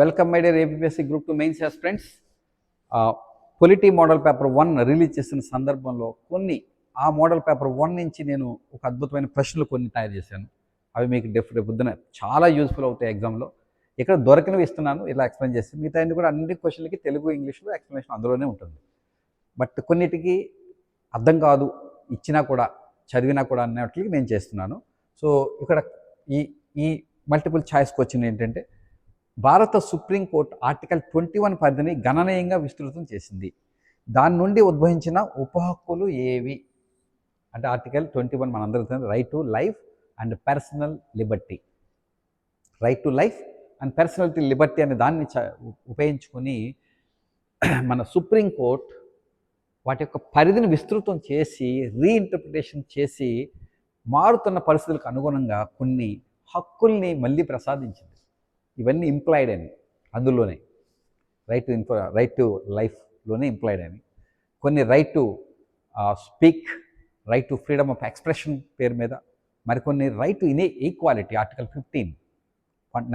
Welcome my dear APSC group two mains friends polity model paper one release చేసిన సందర్భంలో కొన్ని ఆ model paper one నుంచి నేను ఒక అద్భుతమైన ప్రశ్నలు కొన్ని తయారు చేశాను. అవి మీకు డెఫ్ పొద్దున చాలా యూస్ఫుల్ అవుతాయి ఎగ్జామ్లో ఇక్కడ దొరకనివి ఇస్తున్నాను ఇలా ఎక్స్ప్లెయిన్ చేసి మిగతా కూడా అన్ని క్వశ్చన్లకి తెలుగు ఇంగ్లీష్లో ఎక్స్ప్లెనేషన్ అందులోనే ఉంటుంది. బట్ కొన్నిటికి అర్థం కాదు ఇచ్చినా కూడా చదివినా కూడా అన్నట్లకి నేను చేస్తున్నాను. సో ఇక్కడ ఈ ఈ మల్టిపుల్ ఛాయిస్ క్వశ్చన్ ఏంటంటే భారత సుప్రీంకోర్టు ఆర్టికల్ ట్వంటీ వన్ పరిధిని గణనీయంగా విస్తృతం చేసింది. దాని నుండి ఉద్భవించిన ఉపహక్కులు ఏవి? అంటే ఆర్టికల్ ట్వంటీ వన్ మనందరికీ right to life and personal liberty right to life and personality liberty అనే దాన్ని చ- ఉపయోగించుకొని మన సుప్రీంకోర్టు వాటి యొక్క పరిధిని విస్తృతం చేసి రీఇంటర్ప్రిటేషన్ చేసి మారుతున్న పరిస్థితులకు అనుగుణంగా కొన్ని హక్కుల్ని మళ్ళీ ప్రసాదించింది. ఇవన్నీ ఇంప్లాయిడ్ అని అందులోనే right to info right to లైఫ్లోనే implied అని కొన్ని right to speak right to freedom of expression పేరు మీద మరికొన్ని రైట్ టు ఇనే ఈక్వాలిటీ ఆర్టికల్ ఫిఫ్టీన్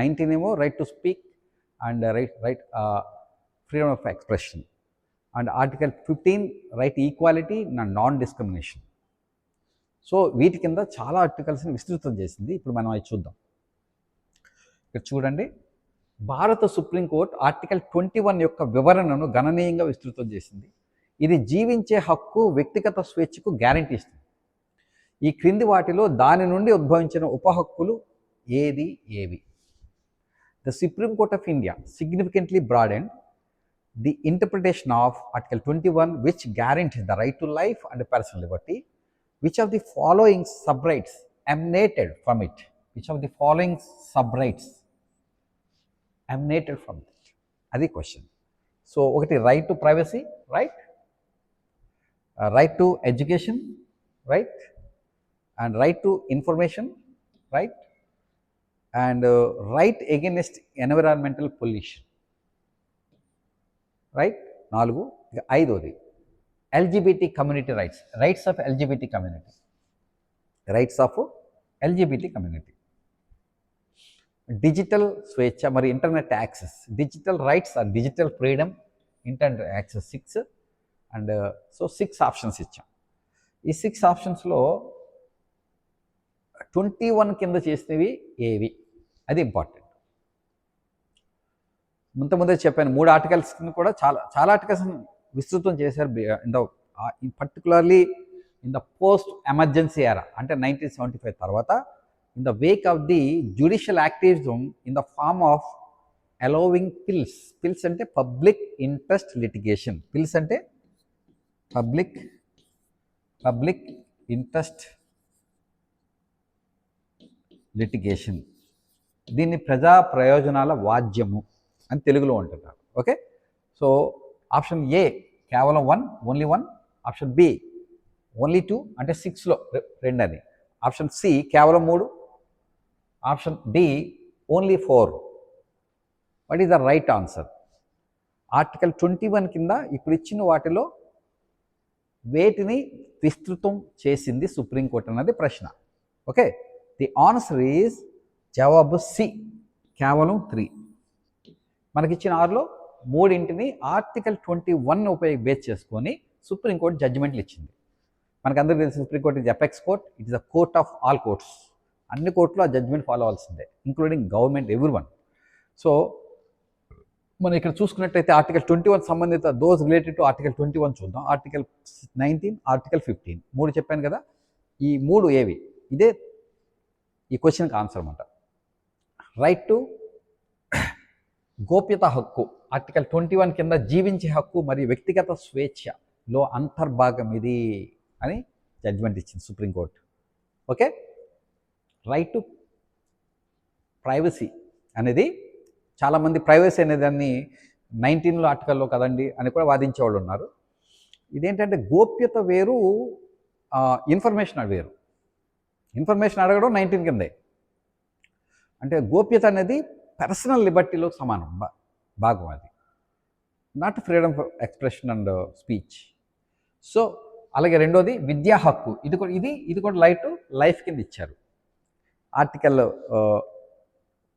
నైన్టీన్ ఏమో right to speak and right right freedom of expression and article fifteen right equality non discrimination so వీటి కింద చాలా ఆర్టికల్స్ని విస్తృతం చేసింది. ఇప్పుడు మనం అవి చూద్దాం. ఇక్కడ చూడండి. భారత సుప్రీంకోర్టు ఆర్టికల్ ట్వంటీ వన్ యొక్క వివరణను గణనీయంగా విస్తృతం చేసింది. ఇది జీవించే హక్కు వ్యక్తిగత స్వేచ్ఛకు గ్యారంటీ ఇస్తుంది. ఈ క్రింది వాటిలో దాని నుండి ఉద్భవించిన ఉపహక్కులు ఏది? ఏవి? The supreme court of India significantly broad and the interpretation of article twenty one which guarantee the right to life and personal liberty which of the following sub rights emanated from it which of the following sub rights emanated from it? అది question so ఒకటి right to privacy right right to education right and right to information right and right against environmental pollution right నాలుగు ఇక ఐదోది LGBT community rights rights of LGBT community rights of LGBT community digital స్వేచ్ఛ మరి internet access. Digital rights or digital freedom internet access six and so six options ఇచ్చాం. ఈ six ఆప్షన్స్లో twenty one కింద చేసినవి ఏవి? అది ఇంపార్టెంట్ ముందే చెప్పాను మూడు ఆర్టికల్స్ కూడా చాలా చాలా ఆర్టికల్స్ విస్తృతం చేశారు in the particularly in the post emergency era అంటే నైన్టీన్ సెవెంటీ ఫైవ్ తర్వాత in the wake of the judicial activism in the form of allowing PILs PILs అంటే పబ్లిక్ ఇంట్రెస్ట్ లిటిగేషన్ పిల్స్ అంటే public public interest litigation దీన్ని ప్రజా ప్రయోజనాల వాద్యము అని తెలుగులో ఉంటున్నారు ఓకే సో ఆప్షన్ ఏ కేవలం one only one option B only two అంటే సిక్స్లో రెండు అని ఆప్షన్ సి కేవలం మూడు option D only four. What is the right answer article twenty one కింద ఇప్పుడు ఇచ్చిన వాటిలో వేటిని విస్తృతం చేసింది సుప్రీంకోర్టు అన్నది ప్రశ్న. ఓకే ది ఆన్సర్ ఈజ్ జవాబు సి కేవలం త్రీ. మనకిచ్చిన ఆరులో మూడింటిని ఆర్టికల్ ట్వంటీ వన్ ఉపయోగ బేస్ చేసుకొని సుప్రీంకోర్టు జడ్జిమెంట్లు ఇచ్చింది. మనకందరికీ తెలిసి supreme court is apex court it is the court of all courts అన్ని కోర్టులు ఆ జడ్జ్మెంట్ ఫాలో అవ్వాల్సిందే including government every one so మనం ఇక్కడ చూసుకున్నట్టయితే ఆర్టికల్ ట్వంటీ వన్ సంబంధిత those related to article twenty one చూద్దాం. ఆర్టికల్ నైన్టీన్ ఆర్టికల్ ఫిఫ్టీన్ మూడు చెప్పాను కదా ఈ మూడు ఏవి? ఇదే ఈ క్వశ్చన్కి ఆన్సర్ అనమాట రైట్ టు గోప్యత హక్కు ఆర్టికల్ ట్వంటీ వన్ కింద జీవించే హక్కు మరియు వ్యక్తిగత స్వేచ్ఛలో అంతర్భాగం ఇది అని జడ్జ్మెంట్ ఇచ్చింది supreme court okay right to privacy అనేది చాలామంది ప్రైవసీ అనే దాన్ని నైన్టీన్లో ఆర్టికల్లో కదండి అని కూడా వాదించే వాళ్ళు ఉన్నారు. ఇదేంటంటే గోప్యత వేరు ఇన్ఫర్మేషన్ వేరు. ఇన్ఫర్మేషన్ అడగడం నైన్టీన్ కిందే. అంటే గోప్యత అనేది పర్సనల్ లిబర్టీలో సమానం బా భాగం అది. Not freedom of expression and speech so అలాగే రెండోది విద్యా హక్కు. ఇది కూడా ఇది ఇది కూడా లైట్ లైఫ్ కింద ఇచ్చారు. ఆర్టికల్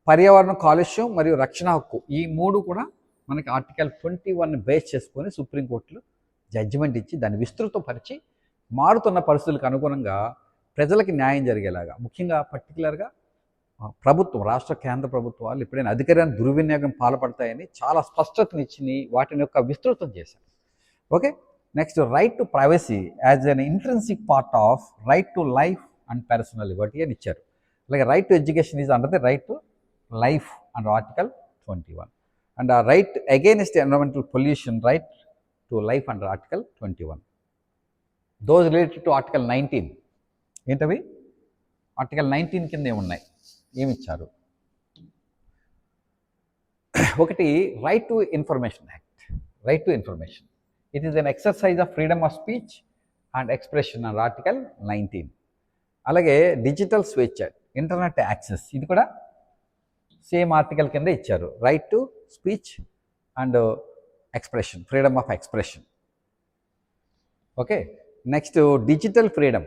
పర్యావరణ కాలుష్యం మరియు రక్షణ హక్కు ఈ మూడు కూడా మనకి ఆర్టికల్ ట్వంటీ వన్ బేస్ చేసుకొని సుప్రీంకోర్టులో జడ్జిమెంట్ ఇచ్చి దాన్ని విస్తృతపరిచి మారుతున్న పరిస్థితులకు అనుగుణంగా ప్రజలకి న్యాయం జరిగేలాగా ముఖ్యంగా పర్టికులర్గా ప్రభుత్వం రాష్ట్ర కేంద్ర ప్రభుత్వాలు ఎప్పుడైనా అధికారాన్ని దుర్వినియోగం పాల్పడతాయని చాలా స్పష్టతనిచ్చి వాటిని యొక్క విస్తృతం చేశారు. Okay? Next right to privacy as an intrinsic part of right to life and personal liberty అని ఇచ్చారు. అలాగే right to education is under the right to life and article twenty one and ఆ right against environmental pollution right to life under article twenty one those related to article nineteen ఏంటవి? Article nineteen కింద ఏమున్నాయి ఏమి ఇచ్చారు ఒకటి right to information act right to information it is an exercise of freedom of speech and expression and article nineteen అలాగే digital స్వేచ్ఛ internet access ఇది కూడా సేమ్ ఆర్టికల్ కింద ఇచ్చారు. Right to speech and expression freedom of expression okay next digital freedom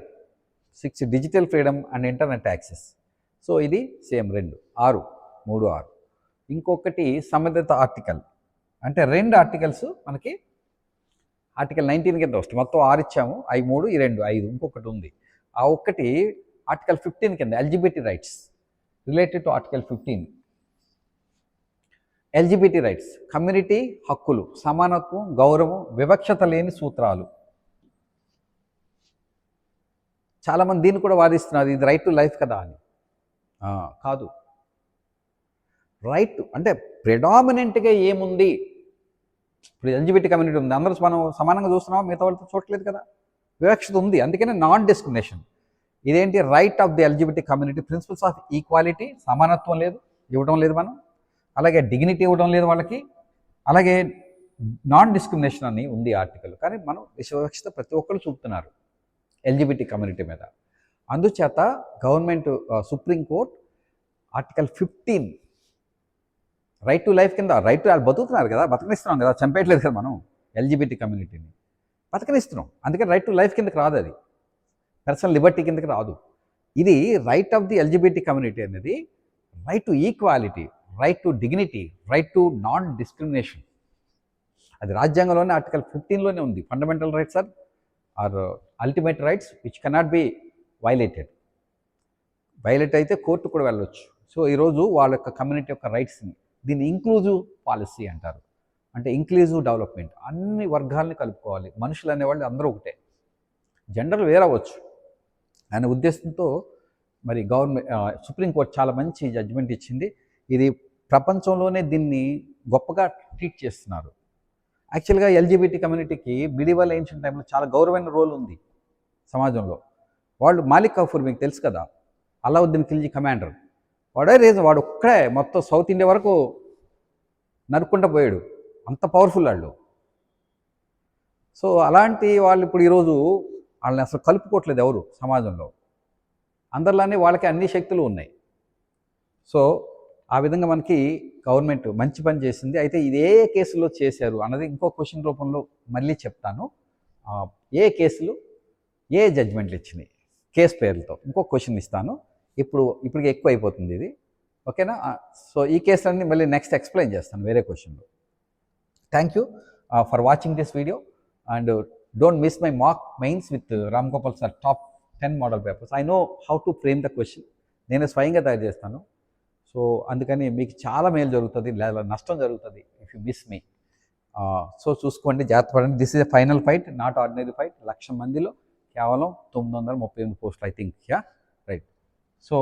six digital freedom and internet access so ఇది same రెండు. ఆరు మూడు ఆరు. ఇంకొకటి సంబంధిత ఆర్టికల్ అంటే రెండు ఆర్టికల్స్ మనకి ఆర్టికల్ నైన్టీన్ కింద వస్తుంది మొత్తం ఆరు ఇచ్చాము. ఐ మూడు ఈ రెండు ఐదు ఇంకొకటి ఉంది. ఆ ఒక్కటి ఆర్టికల్ ఫిఫ్టీన్ కింద LGBT rights related to article fifteen LGBT rights community హక్కులు సమానత్వం గౌరవం వివక్షత లేని సూత్రాలు. చాలామంది దీన్ని కూడా వాదిస్తున్నారు ఇది రైట్ టు లైఫ్ కదా అని. కాదు. రైట్ అంటే ప్రిడామినెంట్గా ఏముంది? ఇప్పుడు ఎల్జిబిటీ కమ్యూనిటీ ఉంది అందరూ మనం సమానంగా చూస్తున్నాం మిగతా వాళ్ళతో చూడలేదు కదా? వివక్షత ఉంది అందుకనే నాన్ డిస్క్రిమినేషన్ ఇదేంటి? Right of the eligibility community principles of equality సమానత్వం లేదు ఇవ్వడం లేదు మనం. అలాగే డిగ్నిటీ ఇవ్వడం లేదు వాళ్ళకి. అలాగే నాన్ డిస్క్రిమినేషన్ అని ఉంది ఆర్టికల్ కానీ మనం విశ్వవివక్షత ప్రతి ఒక్కరు చూపుతున్నారు ఎల్జిబిటీ కమ్యూనిటీ మీద. అందుచేత government supreme court article fifteen right to life కింద రైట్ టు వాళ్ళు బతుకుతున్నారు కదా బతకనిస్తున్నాం కదా చంపేయట్లేదు కదా మనం ఎల్జిబిటీ కమ్యూనిటీని బతకనిస్తున్నాం. అందుకని రైట్ టు లైఫ్ కిందకి రాదు అది. పర్సనల్ లిబర్టీ కిందకి రాదు. ఇది right of the LGBT community అనేది right to equality right to dignity right to non discrimination అది రాజ్యాంగంలోనే ఆర్టికల్ ఫిఫ్టీన్లోనే ఉంది. Fundamental rights are are ultimate rights which cannot be violated. Violate అయితే కోర్టు కూడా వెళ్ళొచ్చు. సో ఈరోజు వాళ్ళ యొక్క కమ్యూనిటీ యొక్క రైట్స్ని దీన్ని ఇంక్లూజివ్ పాలసీ అంటారు. అంటే ఇంక్లూజివ్ డెవలప్మెంట్. అన్ని వర్గాల్ని కలుపుకోవాలి. మనుషులు అనేవాళ్ళు అందరూ ఒకటే. జెండర్ వేరవచ్చు అనే ఉద్దేశంతో మరి గవర్నమెంట్ సుప్రీంకోర్టు చాలా మంచి జడ్జిమెంట్ ఇచ్చింది. ఇది ప్రపంచంలోనే దీన్ని గొప్పగా ట్రీట్ చేస్తున్నారు. యాక్చువల్గా ఎల్జీబీటీ కమ్యూనిటీకి మిడివల్ ఏన్షియన్ టైంలో చాలా గౌరవమైన రోల్ ఉంది సమాజంలో. వాళ్ళు మాలిక్ కఫూర్ మీకు తెలుసు కదా? అలావుద్దీన్ ఖిల్జీ కమాండర్ వాడే రీజన్ వాడు ఒక్కడే మొత్తం సౌత్ ఇండియా వరకు నరుక్కుంటూ పోయాడు. అంత పవర్ఫుల్ వాళ్ళు. సో అలాంటి వాళ్ళు ఇప్పుడు ఈరోజు వాళ్ళని అసలు కలుపుకోవట్లేదు ఎవరు సమాజంలో. అందరిలానే వాళ్ళకి అన్ని శక్తులు ఉన్నాయి. సో ఆ విధంగా మనకి గవర్నమెంట్ మంచి పని చేసింది. అయితే ఇది ఏ ఏ కేసులో చేశారు అన్నది ఇంకో క్వశ్చన్ రూపంలో మళ్ళీ చెప్తాను. ఏ కేసులు ఏ జడ్జిమెంట్లు ఇచ్చినాయి? కేసు పేర్లతో ఇంకో క్వశ్చన్ ఇస్తాను. ఇప్పుడు ఇప్పటికి ఎక్కువ అయిపోతుంది ఇది. ఓకేనా? సో ఈ కేసులన్నీ మళ్ళీ నెక్స్ట్ ఎక్స్ప్లెయిన్ చేస్తాను వేరే క్వశ్చన్లో. Thank you for watching this video and don't miss my mock mains with Ram Gopal sir top ten model papers I know how to frame the question నేను స్వయంగా తయారు చేస్తాను. సో అందుకని మీకు చాలా మేలు జరుగుతుంది. లేదా నష్టం జరుగుతుంది if you miss me so చూసుకోండి జాగ్రత్త పడండి. This is a final fight not ordinary fight lakh మందిలో కేవలం తొమ్మిది వందల ముప్పై ఎనిమిది పోస్టులు I think ya right so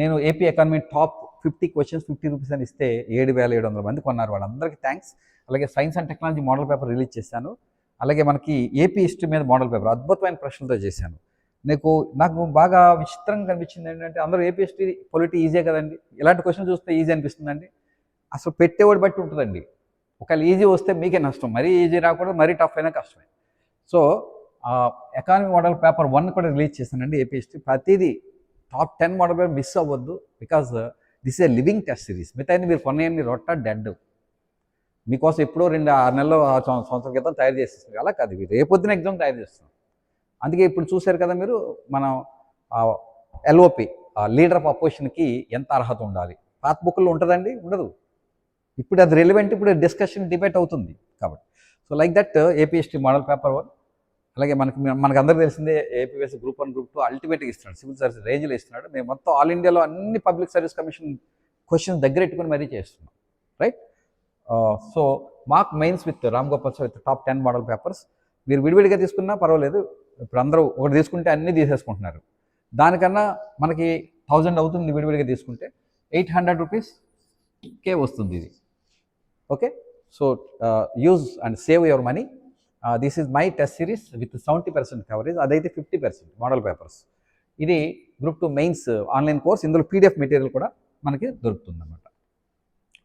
నేను AP economy top fifty questions fifty rupees అని ఇస్తే ఏడు వేల ఏడు వందల మంది కొన్నారు. వాళ్ళందరికీ థ్యాంక్స్ అలాగే science and technology model paper release చేశాను. అలాగే మనకి ఏపీ హిస్టరీ మీద మోడల్ పేపర్ అద్భుతమైన ప్రశ్నలతో చేశాను. నీకు నాకు బాగా విచిత్రంగా కనిపించింది ఏంటంటే అందరూ ఏపీ హిస్టరీ పొలిటీ ఈజీ కదండి? ఇలాంటి క్వశ్చన్ చూస్తే ఈజీ అనిపిస్తుందండి? అసలు పెట్టేవాడు బట్టి ఉంటుందండి. ఒకవేళ ఈజీ వస్తే మీకే నష్టం. మరీ ఈజీ రాకూడదు మరీ టఫ్ అయినా కష్టమే. So economy model paper one కూడా రిలీజ్ చేశానండి ఏపీ హిస్టరీ ప్రతిదీ top ten model paper miss అవ్వద్దు because this a living test series మిగతా మీరు కొన్నాయన్ని రొట్ట డెడ్ మీకోసం ఎప్పుడో రెండు ఆరు నెలలు సంవత్సరం క్రితం తయారు చేసేస్తుంది అలా కాదు ఇవి రేపొద్దున ఎగ్జామ్ తయారు చేస్తున్నాం. అందుకే ఇప్పుడు చూశారు కదా మీరు మనం ఎల్ఓపి లీడర్ ఆఫ్ అపోజిషన్కి ఎంత అర్హత ఉండాలి? పాత బుక్లో ఉంటుందండి? ఉండదు. ఇప్పుడు అది రెలివెంట్ ఇప్పుడు డిస్కషన్ డిబేట్ అవుతుంది కాబట్టి. So like that APST model paper one అలాగే మనకి మనకు అందరికీ తెలిసిందే APS group one group two అల్టిమేట్గా ఇస్తున్నాడు. సివిల్ సర్వీస్ రేంజ్లో ఇస్తున్నాడు. మేము మొత్తం ఆల్ ఇండియాలో అన్ని పబ్లిక్ సర్వీస్ కమిషన్ క్వశ్చన్స్ దగ్గర పెట్టుకుని మరీ చేస్తున్నాం. Right so mock mains with Ram Gopal sir with top ten model papers. మీరు విడివిడిగా తీసుకున్నా పర్వాలేదు ఇప్పుడు అందరూ ఒకటి తీసుకుంటే అన్నీ తీసేసుకుంటున్నారు. దానికన్నా మనకి థౌజండ్ అవుతుంది విడివిడిగా తీసుకుంటే ఎయిట్ హండ్రెడ్ రూపీస్ కే వస్తుంది ఇది. Okay? So use and save your money. This is my test series with seventy percent coverage అదైతే ఫిఫ్టీ పర్సెంట్ మోడల్ పేపర్స్. ఇది group two mains online course ఇందులో పీడిఎఫ్ మెటీరియల్ కూడా మనకి దొరుకుతుంది అన్నమాట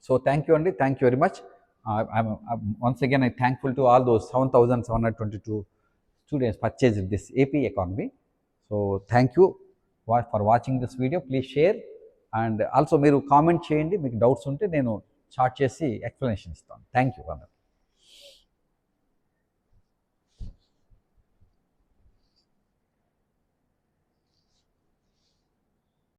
సో థ్యాంక్ యూ అండి thank you very much once again I thankful to all those seven thousand seven hundred twenty two students purchase this AP economy so thank you for watching this video please share and also మీరు comment చేయండి. మీకు doubts ఉంటే నేను chart చేసి explanation ఇస్తాను. Thank you అందరు